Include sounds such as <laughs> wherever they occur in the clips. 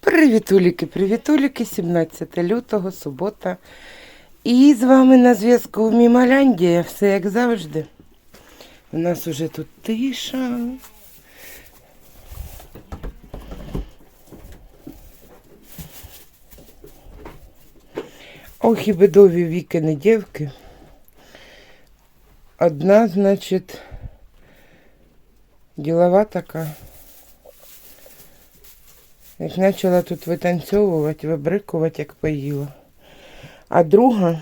Привітуліки, привітуліки, 17 лютого, субота. І з вами на зв'язку Мімаляндія, все як завжди. У нас уже тут тиша. Ох, і бедові віки не дівки. Одна, значить, ділова така. Як почала тут витанцьовувати, вибрикувати, як поїла. А друга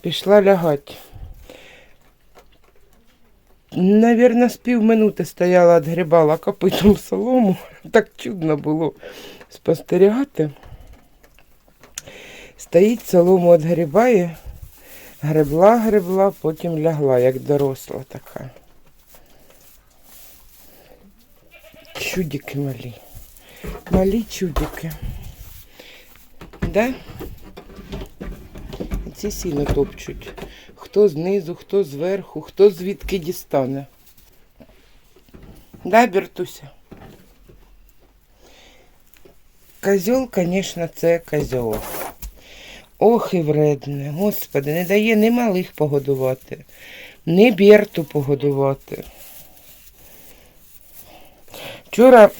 пішла лягати. Навірно, з півминути стояла, відгрібала копитом солому. <laughs> Так чудно було спостерігати. Стоїть, солому відгрібає, гребла, гребла, потім лягла, як доросла така. Чудики малі. Малі чудики. Да? Ці сіно топчуть. Хто знизу, хто зверху, хто звідки дістане. Да, Бертуся? Козьол, звісно, це козьол. Ох і вредне. Господи, не дає ні малих погодувати, ні Берту погодувати. Вчора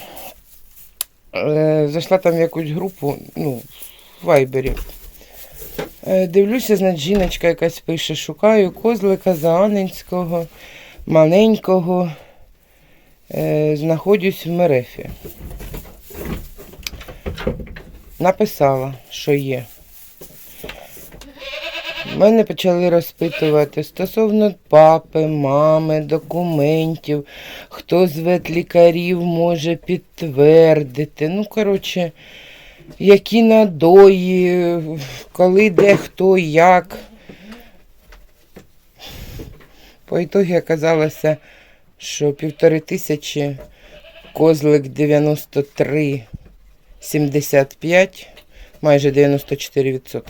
е, зайшла там в якусь групу, ну, в Вайбері. Е, дивлюся, значить, жіночка якась пише, шукаю козлика Зааненського, маленького, е, знаходжусь в Мерефі. Написала, що є. Мене почали розпитувати стосовно папи, мами, документів, хто з ветлікарів може підтвердити. Ну, коротше, які надої, коли, де, хто, як. По ітогі оказалося, що півтори тисячі козлик 93,75, майже 94%.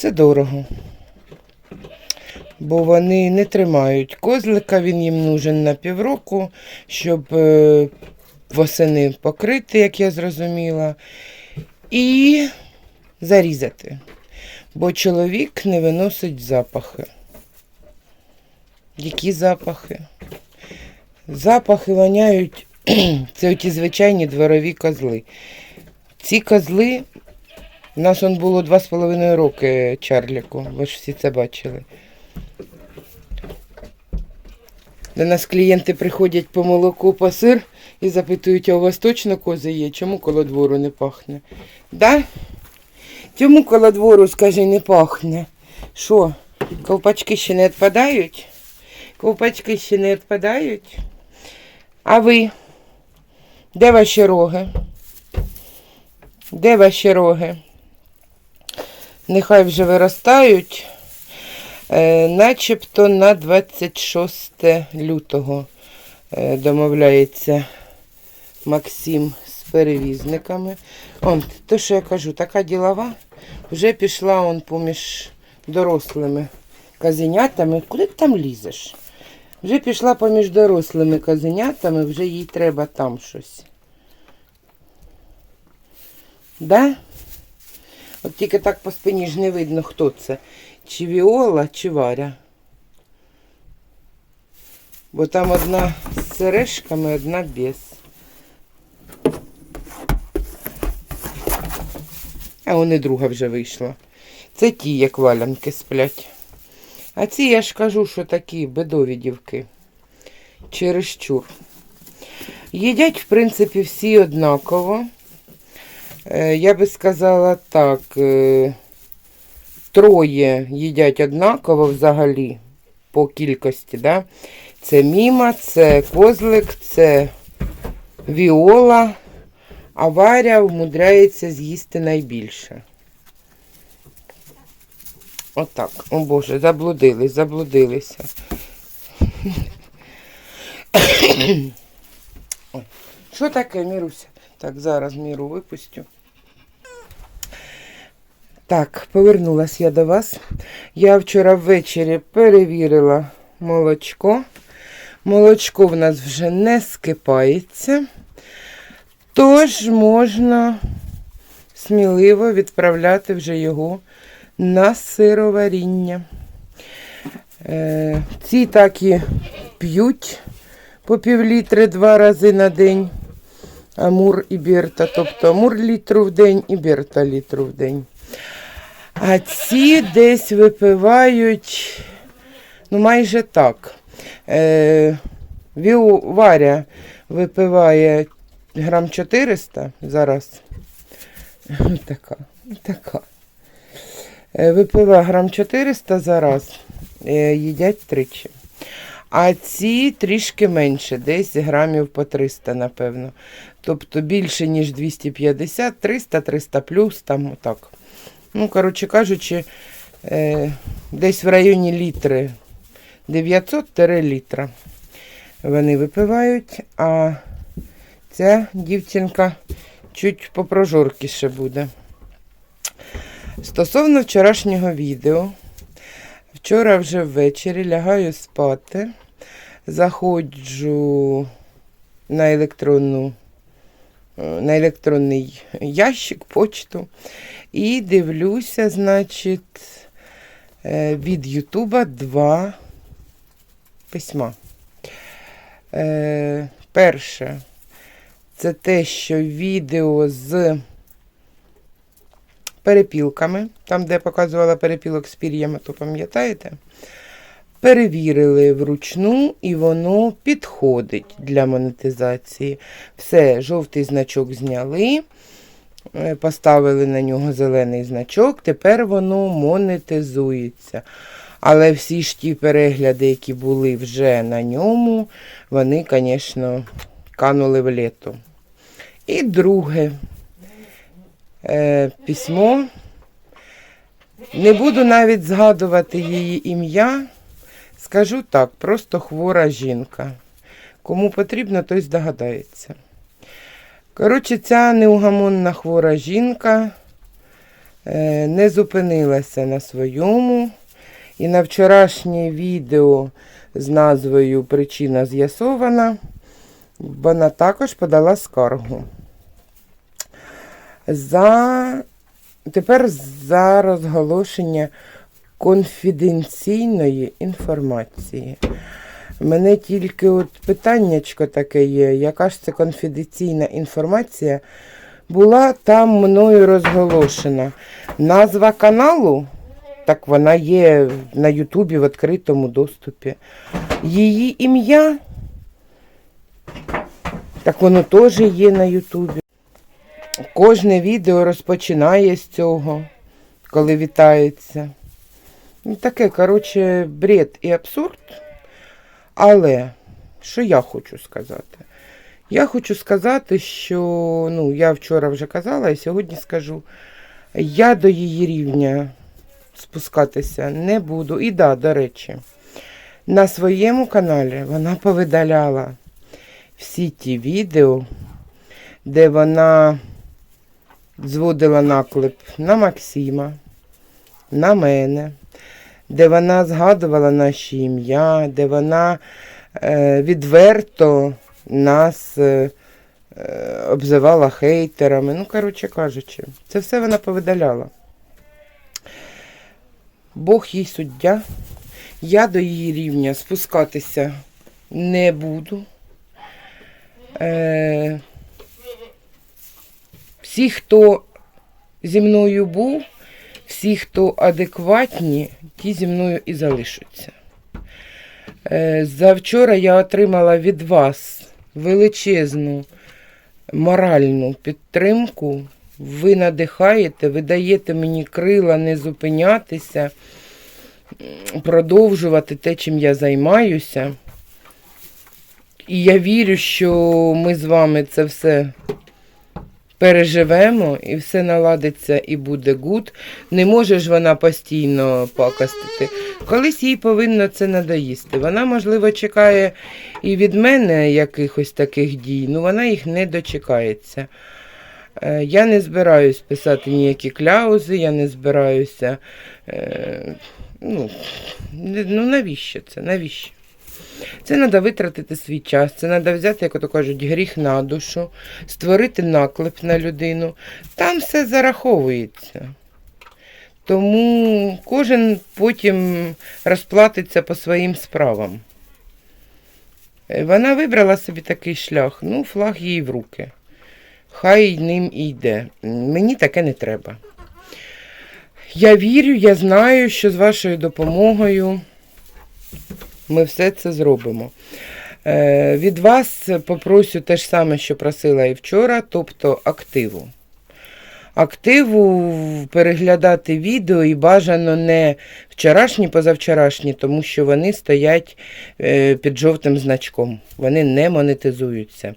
Це дорого. Бо вони не тримають козлика, він їм нужен на півроку, щоб е, восени покрити, як я зрозуміла, і зарізати. Бо чоловік не виносить запахи. Які запахи? Запахи воняють, <clears throat> це ті звичайні дворові козли. Ці козли у нас он було два з половиною роки Чарліку, ви ж всі це бачили. До нас клієнти приходять по молоку, по сир і запитують, а у вас точно кози є? Чому коло двору не пахне? Да? Чому коло двору, скажи, не пахне? Що, ковпачки ще не відпадають? Ковпачки ще не відпадають? А ви? Де ваші роги? Де ваші роги? Нехай вже виростають, е, начебто на 26 лютого е, домовляється Максим з перевізниками. Он, то, що я кажу, така ділова вже пішла он поміж дорослими казенятами. Куди ти там лізеш? Вже пішла поміж дорослими казенятами, вже їй треба там щось. Да? От тільки так по спині ж не видно, хто це. Чи Віола, чи Варя. Бо там одна з сережками, одна без. А вони друга вже вийшла. Це ті, як валянки сплять. А ці я ж кажу, що такі бедові дівки. Чересчур. Їдять, в принципі, всі однаково. Е, Я би сказала так, е, троє їдять однаково взагалі по кількості. Да? Це міма, це козлик, це віола, а Варя вмудряється з'їсти найбільше. Отак. О Боже, заблудились, заблудилися. <coughs> Що таке, Міруся? Так, зараз міру випустю. Так, повернулась я до вас. Я вчора ввечері перевірила молочко. Молочко в нас вже не скипається. Тож можна сміливо відправляти вже його на сироваріння. Е, ці так і п'ють по півлітри два рази на день. Амур і Бірта. Тобто Амур літру в день і Бірта літру в день. А ці десь випивають, ну майже так. Е, Віу Варя випиває грам 400 зараз. <laughs> Така, така. Е, Випила грам 400 зараз, е, їдять тричі. А ці трішки менше, десь грамів по 300, напевно. Тобто більше, ніж 250, 300, 300 плюс, там отак. Ну, коротше кажучи, е, десь в районі літри 900 літра вони випивають, а ця дівчинка чуть попрожоркіше буде. Стосовно вчорашнього відео, вчора вже ввечері лягаю спати, заходжу на електронну, на електронний ящик, почту і дивлюся, значить, е, від Ютуба два письма. Е, Перше, це те, що відео з перепілками, там, де я показувала перепілок з пір'ями, то пам'ятаєте? Перевірили вручну, і воно підходить для монетизації. Все, жовтий значок зняли, е, поставили на нього зелений значок, тепер воно монетизується. Але всі ж ті перегляди, які були вже на ньому, вони, звісно, канули в літо. І друге е, письмо. Не буду навіть згадувати її ім'я. Скажу так, просто хвора жінка. Кому потрібно, той здогадається. Коротше, ця неугамонна хвора жінка е, не зупинилася на своєму. І на вчорашнє відео з назвою Причина з'ясована, вона також подала скаргу. За... Тепер за розголошення конфіденційної інформації. Мене тільки от питаннячко таке є, яка ж це конфіденційна інформація була там мною розголошена. Назва каналу, так вона є на Ютубі в відкритому доступі. Її ім'я, так воно теж є на Ютубі. Кожне відео розпочинає з цього, коли вітається. Ну, таке, коротше, бред і абсурд. Але що я хочу сказати? Я хочу сказати, що ну, я вчора вже казала і сьогодні скажу, я до її рівня спускатися не буду. І да, до речі, на своєму каналі вона повидаляла всі ті відео, де вона зводила наклеп на Максима, на мене, де вона згадувала наші ім'я, де вона е, відверто нас е, е, обзивала хейтерами. Ну, коротше кажучи, це все вона повидаляла. Бог їй суддя. Я до її рівня спускатися не буду. Е, всі, хто зі мною був, всі, хто адекватні, ті зі мною і залишаться. Е, Завчора я отримала від вас величезну моральну підтримку. Ви надихаєте, ви даєте мені крила не зупинятися, продовжувати те, чим я займаюся. І я вірю, що ми з вами це все переживемо і все наладиться і буде гуд. Не може ж вона постійно пакостити. Колись їй повинно це надоїсти. Вона, можливо, чекає і від мене якихось таких дій, але вона їх не дочекається. Е, Я не збираюсь писати ніякі кляузи, я не збираюся. Е, ну, ну навіщо це? Навіщо? Це треба витратити свій час, це треба взяти, як ото кажуть, гріх на душу, створити наклеп на людину. Там все зараховується. Тому кожен потім розплатиться по своїм справам. Е, Вона вибрала собі такий шлях, ну, флаг їй в руки. Хай ним йде. Мені таке не треба. Я вірю, я знаю, що з вашою допомогою ми все це зробимо. Е, від вас попрошу те ж саме, що просила і вчора, тобто активу. Активу переглядати відео і бажано не вчорашні, позавчорашні, тому що вони стоять е, під жовтим значком. Вони не монетизуються.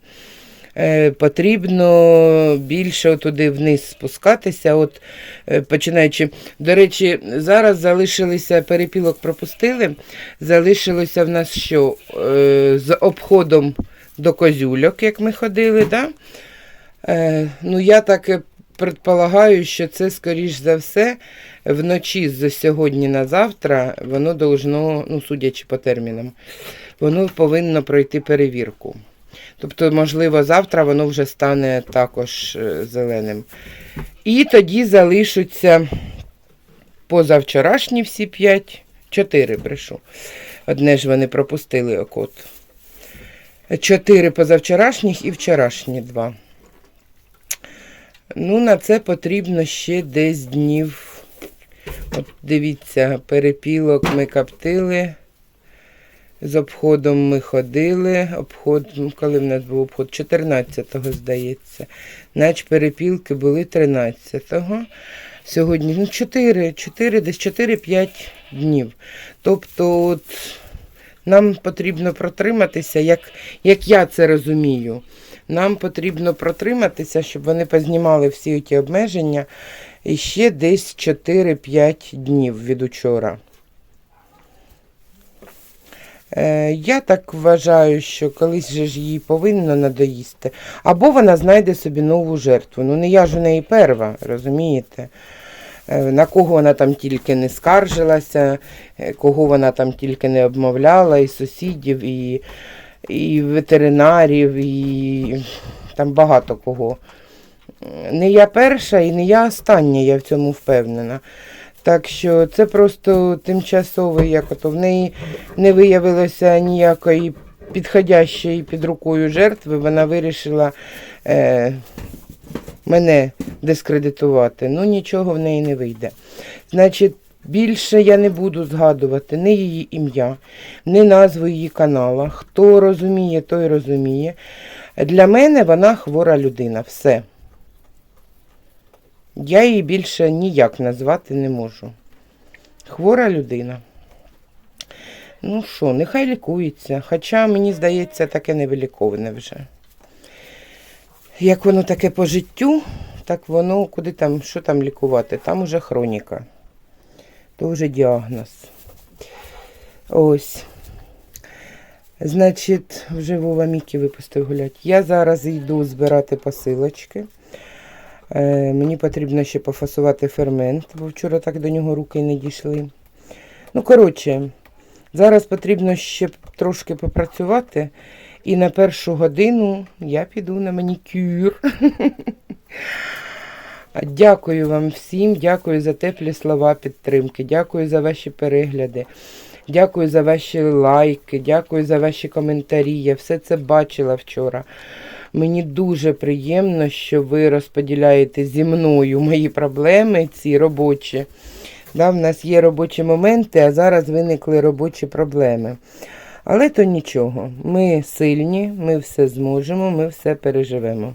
Е, Потрібно більше туди вниз спускатися. От, е, починаючи. До речі, зараз залишилися перепілок пропустили. Залишилося в нас що? Е, З обходом до козюльок, як ми ходили. Да? Ну, я так предполагаю, що це, скоріш за все, вночі з сьогодні на завтра воно должно, ну, судячи по термінам, воно повинно пройти перевірку. Тобто, можливо, завтра воно вже стане також е, зеленим. І тоді залишаться позавчорашні всі 5, 4 брешу. Одне ж вони пропустили окот. Чотири позавчорашніх і вчорашні два. Ну, на це потрібно ще десь днів. От дивіться, перепілок ми коптили. З обходом ми ходили. Обход, коли в нас був обход? 14-го, здається. Нач перепілки були 13-го. Сьогодні ну, 4, 4, десь 4-5 днів. Тобто, от, нам потрібно протриматися, як, як я це розумію. Нам потрібно протриматися, щоб вони познімали всі ті обмеження і ще десь 4-5 днів від учора. Е, Я так вважаю, що колись же ж її повинно надоїсти. Або вона знайде собі нову жертву. Ну не я ж у неї перва, розумієте? Е, На кого вона там тільки не скаржилася, е, кого вона там тільки не обмовляла, і сусідів, і, і ветеринарів, і там багато кого. Не я перша і не я остання, я в цьому впевнена. Так що це просто тимчасовий, як ото в неї не виявилося ніякої підходящої під рукою жертви. Вона вирішила е, мене дискредитувати. Ну нічого в неї не вийде. Значить, більше я не буду згадувати ні її ім'я, ні назву її канала. Хто розуміє, той розуміє. Для мене вона хвора людина. Все. Я її більше ніяк назвати не можу. Хвора людина. Ну що, нехай лікується. Хоча, мені здається, таке невиліковане вже. Як воно таке по життю, так воно куди там, що там лікувати? Там уже хроніка. То вже діагноз. Ось. Значить, вже Вова Мікі випустив гулять. Я зараз йду збирати посилочки. Е, мені потрібно ще пофасувати фермент, бо вчора так до нього руки не дійшли. Ну, коротше, зараз потрібно ще трошки попрацювати. І на першу годину я піду на манікюр. <laughs> Дякую вам всім, дякую за теплі слова підтримки, дякую за ваші перегляди, дякую за ваші лайки, дякую за ваші коментарі. Я все це бачила вчора. Мені дуже приємно, що ви розподіляєте зі мною мої проблеми, ці робочі. Да, в нас є робочі моменти, а зараз виникли робочі проблеми. Але то нічого. Ми сильні, ми все зможемо, ми все переживемо.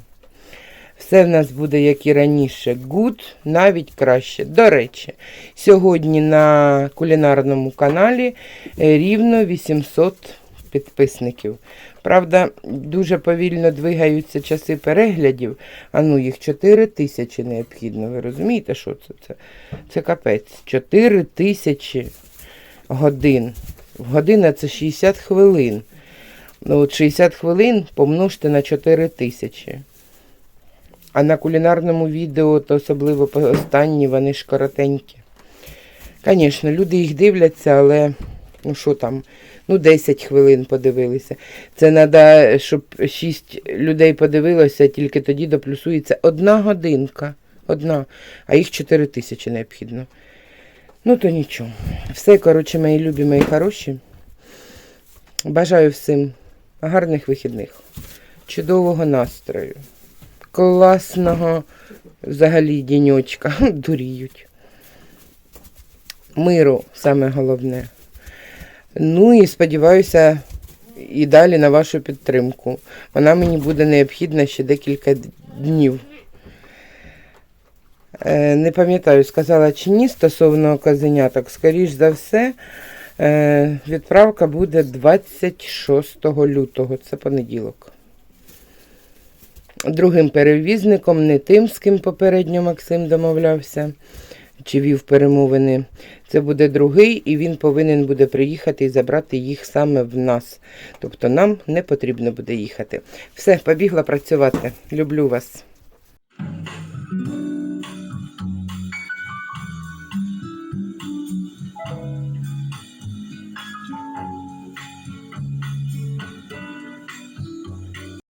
Все в нас буде, як і раніше, good, навіть краще. До речі, сьогодні на кулінарному каналі е, рівно 800 підписників. Правда, дуже повільно двигаються часи переглядів, а ну їх 4 тисячі необхідно. Ви розумієте, що це? Це, це капець. 4 тисячі годин. Година це 60 хвилин. Ну, от 60 хвилин помножте на 4 тисячі. А на кулінарному відео, то особливо останні, вони ж коротенькі. Звісно, люди їх дивляться, але ну що там, ну 10 хвилин подивилися. Це треба, щоб 6 людей подивилося, тільки тоді доплюсується одна годинка. Одна, а їх 4 тисячі необхідно. Ну, то нічого. Все, коротше, мої любі, мої хороші. Бажаю всім гарних вихідних, чудового настрою, класного взагалі діньочка. <laughs> Дуріють. Миру саме головне. Ну і сподіваюся і далі на вашу підтримку. Вона мені буде необхідна ще декілька днів. Е, Не пам'ятаю, сказала чи ні стосовно козеняток. Скоріш за все, е, відправка буде 26 лютого, це понеділок. Другим перевізником, не тим, з ким попередньо Максим домовлявся чи вів перемовини. Це буде другий, і він повинен буде приїхати і забрати їх саме в нас. Тобто нам не потрібно буде їхати. Все, побігла працювати. Люблю вас.